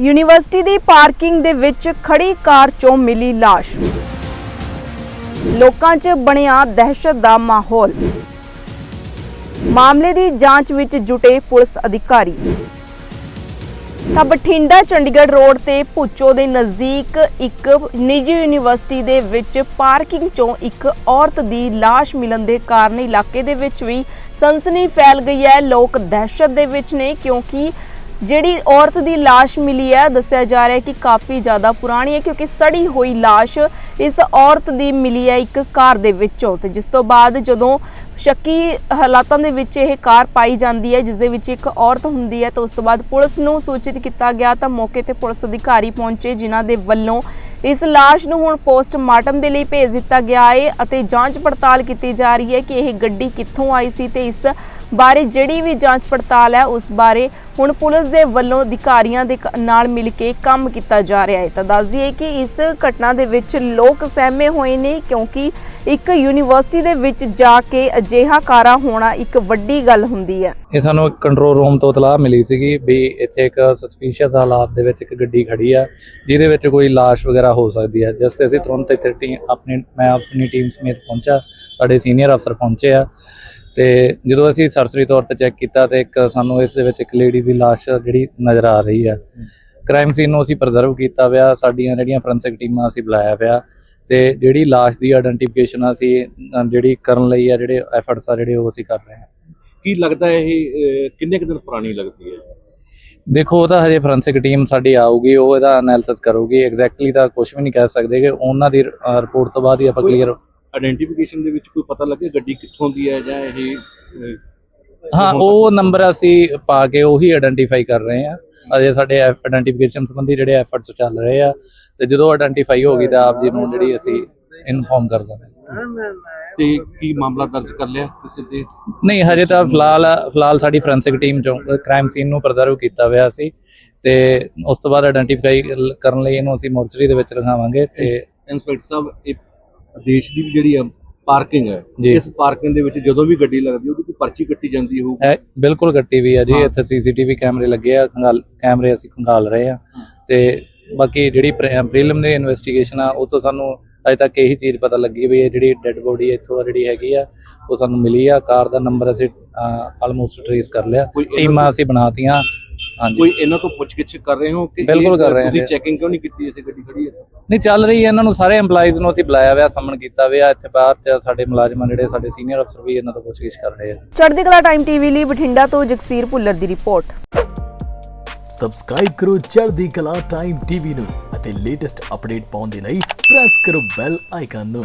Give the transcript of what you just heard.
University ਦੀ parking ਦੇ ਵਿੱਚ ਖੜੀ ਕਾਰ ਚੋਂ ਮਿਲੀ ਲਾਸ਼। ਲੋਕਾਂ 'ਚ ਬਣਿਆ ਦਹਿਸ਼ਤ ਦਾ ਮਾਹੌਲ। ਮਾਮਲੇ ਦੀ ਜਾਂਚ ਵਿੱਚ ਜੁਟੇ ਪੁਲਿਸ ਅਧਿਕਾਰੀ। ਤਾਂ ਬਠਿੰਡਾ ਚੰਡੀਗੜ੍ਹ ਰੋਡ ਤੇ ਭੁੱਚੋ ਦੇ ਨਜ਼ਦੀਕ ਇੱਕ ਨਿੱਜੀ ਯੂਨੀਵਰਸਿਟੀ ਦੇ ਵਿੱਚ ਪਾਰਕਿੰਗ 'ਚੋਂ ਇੱਕ ਔਰਤ ਦੀ ਲਾਸ਼ ਮਿਲਣ ਦੇ ਕਾਰਨ ਇਲਾਕੇ ਦੇ ਵਿੱਚ ਵੀ ਸਨਸਨੀ ਫੈਲ ਗਈ ਹੈ। ਲੋਕ ਦਹਿਸ਼ਤ ਦੇ ਵਿੱਚ ਨੇ ਕਿਉਂਕਿ ਜਿਹੜੀ ਔਰਤ ਦੀ ਲਾਸ਼ ਮਿਲੀ ਹੈ, ਦੱਸਿਆ ਜਾ ਰਿਹਾ ਹੈ ਕਿ ਕਾਫੀ ਜ਼ਿਆਦਾ ਪੁਰਾਣੀ ਹੈ ਕਿਉਂਕਿ ਸੜੀ ਹੋਈ ਲਾਸ਼ ਇਸ ਔਰਤ ਦੀ ਮਿਲੀ ਹੈ ਇੱਕ ਕਾਰ ਦੇ ਵਿੱਚੋਂ ਤੇ ਜਿਸ ਤੋਂ ਬਾਅਦ ਜਦੋਂ ਸ਼ੱਕੀ ਹਾਲਾਤਾਂ ਦੇ ਵਿੱਚ ਇਹ ਕਾਰ ਪਾਈ ਜਾਂਦੀ ਹੈ, ਜਿਸ ਦੇ ਵਿੱਚ ਇੱਕ ਔਰਤ ਹੁੰਦੀ ਹੈ ਤਾਂ ਉਸ ਤੋਂ ਬਾਅਦ ਪੁਲਿਸ ਨੂੰ ਸੂਚਿਤ ਕੀਤਾ ਗਿਆ ਤਾਂ ਮੌਕੇ ਤੇ ਪੁਲਿਸ ਅਧਿਕਾਰੀ ਪਹੁੰਚੇ ਜਿਨ੍ਹਾਂ ਦੇ ਵੱਲੋਂ ਇਸ ਲਾਸ਼ ਨੂੰ ਹੁਣ ਪੋਸਟਮਾਰਟਮ ਦੇ ਲਈ ਭੇਜ ਦਿੱਤਾ ਗਿਆ ਹੈ ਅਤੇ ਜਾਂਚ ਪੜਤਾਲ ਕੀਤੀ ਜਾ ਰਹੀ ਹੈ ਕਿ ਇਹ ਗੱਡੀ ਕਿੱਥੋਂ ਆਈ ਸੀ ਤੇ ਇਸ ਬਾਰੇ ਜਿਹੜੀ ਵੀ ਜਾਂਚ ਪੜਤਾਲ ਹੈ, ਉਸ ਬਾਰੇ ਹੁਣ ਪੁਲਿਸ ਦੇ ਵੱਲੋਂ ਅਧਿਕਾਰੀਆਂ ਦੇ ਨਾਲ ਮਿਲ ਕੇ ਕੰਮ ਕੀਤਾ ਜਾ ਰਿਹਾ ਹੈ। ਤਾਂ ਦੱਸ ਦਈਏ ਕਿ ਇਸ ਘਟਨਾ ਦੇ ਵਿੱਚ ਲੋਕ ਸਹਿਮੇ ਹੋਏ ਨੇ ਕਿਉਂਕਿ ਇੱਕ ਯੂਨੀਵਰਸਿਟੀ ਦੇ ਵਿੱਚ ਜਾ ਕੇ ਅਜਿਹਾ ਕਾਰਾ ਹੋਣਾ ਇੱਕ ਵੱਡੀ ਗੱਲ ਹੁੰਦੀ ਹੈ। ਇਹ ਸਾਨੂੰ ਇੱਕ ਕੰਟਰੋਲ ਰੂਮ ਤੋਂ ਇਤਲਾਹ ਮਿਲੀ ਸੀਗੀ ਵੀ ਇੱਥੇ ਇੱਕ ਸਸਪੀਸ਼ੀਅਸ ਹਾਲਾਤ ਦੇ ਵਿੱਚ ਇੱਕ ਗੱਡੀ ਖੜੀ ਆ, ਜਿਹਦੇ ਵਿੱਚ ਕੋਈ ਲਾਸ਼ ਵਗੈਰਾ ਹੋ ਸਕਦੀ ਹੈ। ਜਿਸ ਤੇ ਅਸੀਂ ਤੁਰੰਤ ਇੱਥੇ ਟੀਮ ਆਪਣੀ ਮੈਂ ਆਪਣੀ ਟੀਮ ਸਮੇਤ ਪਹੁੰਚਾ ਸਾਡੇ ਸੀਨੀਅਰ ਅਫਸਰ ਪਹੁੰਚੇ ਆ। ਤੇ ਜਦੋਂ ਅਸੀਂ ਸਰਸਰੀ ਤੌਰ ਤੇ ਚੈੱਕ ਕੀਤਾ ਤੇ ਇੱਕ ਸਾਨੂੰ ਇਸ ਦੇ ਵਿੱਚ ਇੱਕ ਲੇਡੀ ਦੀ ਲਾਸ਼ ਜਿਹੜੀ ਨਜ਼ਰ ਆ ਰਹੀ ਆ। ਕ੍ਰਾਈਮ ਸੀਨ ਨੂੰ ਅਸੀਂ ਪ੍ਰੀਜ਼ਰਵ ਕੀਤਾ ਹੋਇਆ ਸਾਡੀਆਂ ਜਿਹੜੀਆਂ ਫੋਰੈਂਸਿਕ ਟੀਮਾਂ ਅਸੀਂ ਬੁਲਾਇਆ ਹੋਇਆ ਤੇ ਜਿਹੜੀ ਲਾਸ਼ ਦੀ ਆਇਡੈਂਟੀਫਿਕੇਸ਼ਨ ਅਸੀਂ ਜਿਹੜੀ ਕਰਨ ਲਈ ਆ ਜਿਹੜੇ ਐਫਰਟਸ ਆ ਜਿਹੜੇ ਉਹ ਅਸੀਂ ਕਰ ਰਹੇ ਹਾਂ। ਕੀ ਲੱਗਦਾ ਹੈ ਇਹ ਕਿੰਨੇ ਕੁ ਦਿਨ ਪੁਰਾਣੀ ਲੱਗਦੀ ਹੈ? ਦੇਖੋ ਉਹ ਤਾਂ ਹਜੇ ਫੋਰੈਂਸਿਕ ਟੀਮ ਸਾਡੀ ਆਊਗੀ ਉਹ ਇਹਦਾ ਐਨਾਲਿਸਿਸ ਕਰੂਗੀ। ਐਗਜ਼ੈਕਟਲੀ ਤਾਂ ਕੁਝ ਵੀ ਨਹੀਂ ਕਹਿ ਸਕਦੇ ਕਿ ਉਹਨਾਂ ਦੀ ਰਿਪੋਰਟ ਤੋਂ ਬਾਅਦ ਹੀ ਆਪਾਂ ਕਲੀਅਰ ਆਇਡੈਂਟੀਫਿਕੇਸ਼ਨ ਦੇ ਵਿੱਚ ਕੋਈ ਪਤਾ ਲੱਗੇ ਗੱਡੀ ਕਿੱਥੋਂ ਦੀ ਹੈ ਜਾਂ ਇਹ ਹਾਂ ਉਹ ਨੰਬਰ ਅਸੀਂ ਪਾ ਕੇ ਉਹੀ ਆਇਡੈਂਟੀਫਾਈ ਕਰ ਰਹੇ ਹਾਂ। ਅਜੇ ਸਾਡੇ ਆਇਡੈਂਟੀਫਿਕੇਸ਼ਨ ਸੰਬੰਧੀ ਜਿਹੜੇ ਐਫਰਟਸ ਚੱਲ ਰਹੇ ਆ ਤੇ ਜਦੋਂ ਆਇਡੈਂਟੀਫਾਈ ਹੋ ਗਈ ਤਾਂ ਆਪ ਜੀ ਨੂੰ ਜਿਹੜੀ ਅਸੀਂ ਇਨਫੋਰਮ ਕਰ ਦਾਂਗੇ ਤੇ ਕੀ ਮਾਮਲਾ ਦਰਜ ਕਰ ਲਿਆ ਕਿਸੇ ਤੇ? ਨਹੀਂ ਹਜੇ ਤਾਂ ਫਿਲਹਾਲ ਫਿਲਹਾਲ ਸਾਡੀ ਫੋਰੈਂਸਿਕ ਟੀਮ ਚੋਂ ਕ੍ਰਾਈਮ ਸੀਨ ਨੂੰ ਪ੍ਰੀਜ਼ਰਵ ਕੀਤਾ ਹੋਇਆ ਸੀ ਤੇ ਉਸ ਤੋਂ ਬਾਅਦ ਆਇਡੈਂਟੀਫਾਈ ਕਰਨ ਲਈ ਇਹਨੂੰ ਅਸੀਂ ਮੋਰਚਰੀ ਦੇ ਵਿੱਚ ਰਖਾਵਾਂਗੇ ਤੇ ਇੰਸਪੈਕਟਰ ਸਾਹਿਬ ਦੇਸ਼ ਦੀ ਵੀ ਜਿਹੜੀ ਆ ਪਾਰਕਿੰਗ ਹੈ। ਇਸ ਪਾਰਕਿੰਗ ਦੇ ਵਿੱਚ ਜਦੋਂ ਵੀ ਗੱਡੀ ਲੱਗਦੀ ਉਹਦੀ ਕੋਈ ਪਰਚੀ ਕੱਟੀ ਜਾਂਦੀ ਹੋਊ ਹੈ ਬਿਲਕੁਲ ਗੱਟੀ ਵੀ ਆ ਜੀ ਹਾਂ। ਇੱਥੇ ਸੀਸੀਟੀਵੀ ਕੈਮਰੇ ਲੱਗੇ ਆ ਖੰਗਾਲ ਕੈਮਰੇ ਅਸੀਂ ਖੰਗਾਲ ਰਹੇ ਆ। ਤੇ ਬਾਕੀ ਜਿਹੜੀ ਪ੍ਰੀਲਿਮਿਨਰੀ ਇਨਵੈਸਟੀਗੇਸ਼ਨ ਆ ਉਹ ਤੋਂ ਸਾਨੂੰ ਅਜੇ ਤੱਕ ਇਹੀ ਚੀਜ਼ ਪਤਾ ਲੱਗੀ ਵੀ ਇਹ ਜਿਹੜੀ ਡੈੱਡ ਬੋਡੀ ਇੱਥੋਂ ਜਿਹੜੀ ਹੈਗੀ ਆ ਉਹ ਸਾਨੂੰ ਮਿਲੀ ਆ। ਕਾਰ ਦਾ ਨੰਬਰ ਅਸੀਂ ਆਲਮੋਸਟ ਟ੍ਰੇਸ ਕਰ ਲਿਆ। ਟੀਮਾਂ ਅਸੀਂ ਬਣਾਤੀਆਂ। ਹਾਂਜੀ। ਕੋਈ ਇਹਨਾਂ ਤੋਂ ਪੁੱਛਗਿੱਛ ਕਰ ਰਹੇ ਹੋ ਕਿ ਇਹ ਬਿਲਕੁਲ ਕਰ ਰਹੇ ਹਾਂ ਤੁਸੀਂ ਜੀ। ਚੈਕਿੰਗ ਕਿਉਂ ਨਹੀਂ ਕੀਤੀ ਇਸੇ ਗੱਡੀ ਖੜੀ ਹੈ? ਨਹੀਂ ਚੱਲ ਰਹੀ ਹੈ ਇਹਨਾਂ ਨੂੰ ਸਾਰੇ EMPLOYEES ਨੂੰ ਅਸੀਂ ਬੁਲਾਇਆ ਹੋਇਆ ਸਮਨ ਕੀਤਾ ਹੋਇਆ ਇੱਥੇ ਬਾਹਰ ਚ ਸਾਡੇ ਮੁਲਾਜ਼ਮਾਂ ਜਿਹੜੇ ਸਾਡੇ ਸੀਨੀਅਰ ਅਫਸਰ ਵੀ ਇਹਨਾਂ ਤੋਂ ਪੁੱਛਗਿੱਛ ਕਰ ਰਹੇ ਆ। ਚੜ੍ਹਦੀ ਕਲਾ ਟਾਈਮ ਟੀਵੀ ਲਈ ਬਠਿੰਡਾ ਤੋਂ ਜਗਸੀਰ ਭੁੱਲਰ ਦੀ ਰਿਪੋਰਟ। ਸਬਸਕ੍ਰਾਈਬ ਕਰੋ ਚੜ੍ਹਦੀ ਕਲਾ ਟਾਈਮ ਟੀਵੀ ਨੂੰ ਅਤੇ ਲੇਟੈਸਟ ਅਪਡੇਟ ਪਾਉਣ ਦੇ ਲਈ ਪ੍ਰੈਸ ਕਰੋ ਬੈਲ ਆਈਕਨ ਨੂੰ।